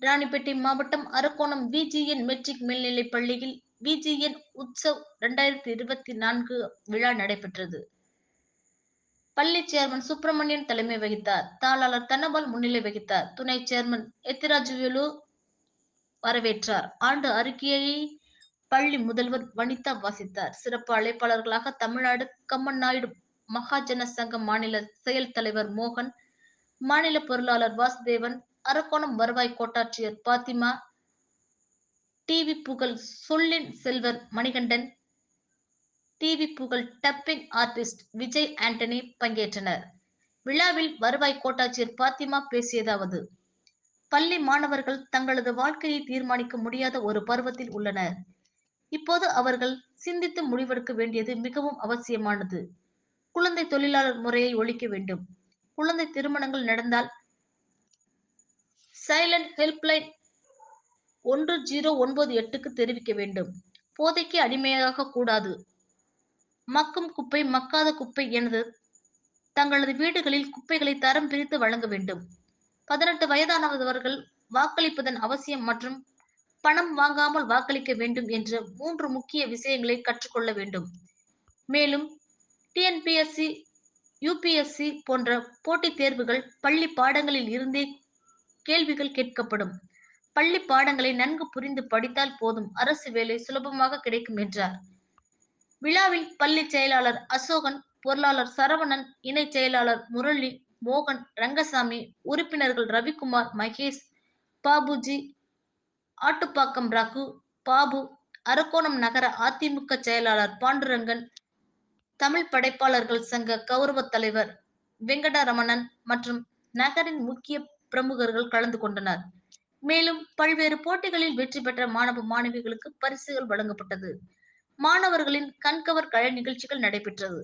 ராணிப்பேட்டை மாவட்டம் அரக்கோணம் விஜிஎன் மெட்ரிக் மேல்நிலைப் பள்ளியில் விஜிஎன் உற்சவ் இரண்டாயிரத்தி இருபத்தி நான்கு விழா நடைபெற்றது. பள்ளி சேர்மன் சுப்பிரமணியன் தலைமை வகித்தார். தாளாளர் தனபால் முன்னிலை வகித்தார். துணை சேர்மன் எத்திராஜுவேலு வரவேற்றார். ஆண்டு அறிக்கையை பள்ளி முதல்வர் வனிதா வாசித்தார். சிறப்பு அழைப்பாளர்களாக தமிழ்நாடு கம்மன் நாயுடு மகாஜன சங்க மாநில செயல் தலைவர் மோகன் மாநில பொருளாளர் வாசுதேவன் அரக்கோணம் வருவாய் கோட்டாட்சியர் பாத்திமா டிவி புகழ் சொல்லின் செல்வர் Manikandan TV Pugazh dubbing artist Vijay Antony பங்கேற்றனர். விழாவில் வருவாய் கோட்டாட்சியர் பாத்திமா பேசியதாவது பள்ளி மாணவர்கள் தங்களது வாழ்க்கையை தீர்மானிக்க முடியாத ஒரு பருவத்தில் உள்ளனர். இப்போது அவர்கள் சிந்தித்து முடிவெடுக்க வேண்டியது மிகவும் அவசியமானது. குழந்தை தொழிலாளர் முறையை ஒழிக்க வேண்டும். குழந்தை திருமணங்கள் நடந்தால் சைலண்ட் ஹெல்ப்லைன் ஒன்று ஜீரோ ஒன்பது எட்டுக்கு தெரிவிக்க வேண்டும். போதைக்கு அடிமையாக கூடாது. மக்கும் குப்பை மக்காத குப்பை எனது தங்களது வீடுகளில் குப்பைகளை தரம் பிரித்து வழங்க வேண்டும். பதினெட்டு வயதானவர்கள் வாக்களிப்பதன் அவசியம் மற்றும் பணம் வாங்காமல் வாக்களிக்க வேண்டும் என்ற மூன்று முக்கிய விஷயங்களை கற்றுக்கொள்ள வேண்டும். மேலும் டிஎன்பிஎஸ்சி யூபிஎஸ்சி போன்ற போட்டித் தேர்வுகள் பள்ளி பாடங்களில் இருந்தே கேள்விகள் கேட்கப்படும். பள்ளி பாடங்களை நன்கு புரிந்து படித்தால் போதும். அரசு வேலை சுலபமாக கிடைக்கும் என்றார். விழாவில் பள்ளி செயலாளர் அசோகன் பொருளாளர் சரவணன் இணை செயலாளர் முரளி மோகன் ரங்கசாமி உறுப்பினர்கள் ரவிக்குமார் மகேஷ் பாபுஜி ஆட்டுப்பாக்கம் ரகு பாபு அரக்கோணம் நகர அதிமுக செயலாளர் பாண்டுரங்கன் தமிழ் படைப்பாளர்கள் சங்க கௌரவ தலைவர் வெங்கடரமணன் மற்றும் நகரின் முக்கிய பிரமுகர்கள் கலந்து கொண்டனர். மேலும் பல்வேறு போட்டிகளில் வெற்றி பெற்ற மாணவ மாணவிகளுக்கு பரிசுகள் வழங்கப்பட்டது. மாணவர்களின் கண்கவர் கலை நிகழ்ச்சிகள் நடைபெற்றது.